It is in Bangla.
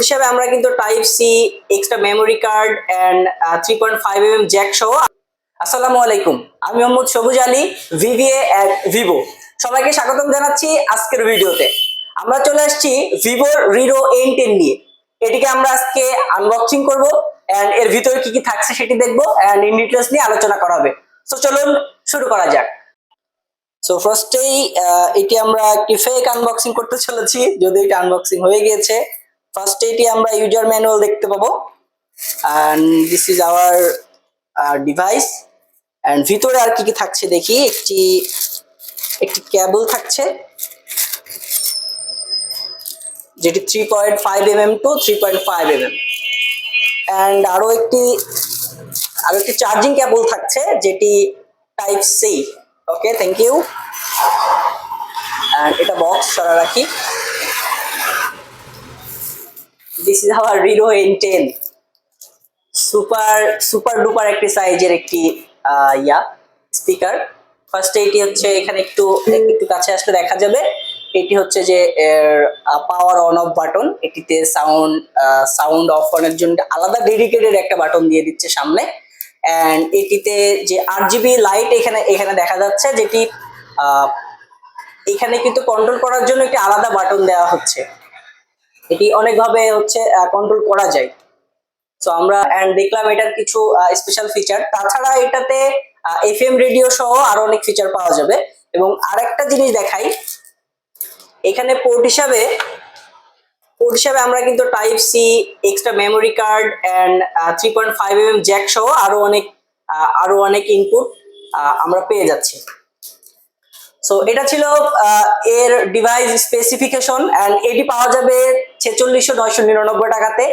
হিসাবে আমরা কিন্তু type C extra memory card and three point five M M jack সহ আসসালামু আলাইকুম। আমি মোহাম্মদ সবুজ আলী ভিভিএ অ্যাট ভিভো সবাইকে স্বাগতম জানাচ্ছি আজকের ভিডিওতে। আমরা চলে আসছি ভিভোর রিরো এন টেন নিয়ে। এটিকে আমরা আজকে আনবক্সিং করব অ্যান্ড এর ভিতরে কি কি থাকছে সেটি দেখব অ্যান্ড ইন ডিটেলস নিয়ে আলোচনা করা হবে। সো চলুন শুরু করা যাক। সো ফার্স্টেই এটি আমরা একটি ফেক আনবক্সিং করতে চলেছি। যদি এটা আনবক্সিং হয়ে গিয়েছে ফার্স্টে এটি আমরা ইউজার ম্যানুয়াল দেখতে পাবো। And this is our device and ভিতরে আর কি কি থাকছে দেখি। একটি একটি কেবল থাকছে। যেটি three point five M M to three point five M M and আরও একটি আরও একটি চার্জিং কেবল থাকছে, যেটি type C okay thank you and এটা বক্স সারা রাখি। This is our রিরো N ten super super duper একটি সাইজের একটি ইয়া স্পিকার ফার্স্টে এটি হচ্ছে এখানে একটু একটু কাছে আসলে দেখা যাবে। এটি হচ্ছে যে পাওয়ার অন অফ বাটন এটিতে সাউন্ড সাউন্ড অফ অনের জন্য আলাদা ডেডিকেটেড একটা বাটন দিয়ে দিচ্ছে সামনে। অ্যান্ড এটিতে যে আট জিবি লাইট এখানে এখানে দেখা যাচ্ছে যেটি এখানে কিন্তু কন্ট্রোল করার জন্য একটি আলাদা বাটন দেওয়া হচ্ছে। এটি অনেকভাবে হচ্ছে কন্ট্রোল করা যায়। তো আমরা, and দেখলাম এটার কিছু স্পেশাল ফিচার তাছাড়া এটাতে এফ এম রেডিও সহ আরও অনেক ফিচার পাওয়া যাবে। এবং আরেকটা জিনিস দেখাই, এখানে পোর্ট হিসাবে পোর্ট হিসাবে আমরা কিন্তু type C extra memory card and three point five M jack সহ আরও অনেক আরও অনেক ইনপুট আমরা পেয়ে যাচ্ছি। সো এটা ছিল এর ডিভাইস স্পেসিফিকেশন অ্যান্ড এটি পাওয়া যাবে ছেচল্লিশশো নয়শো নিরানব্বই টাকাতে।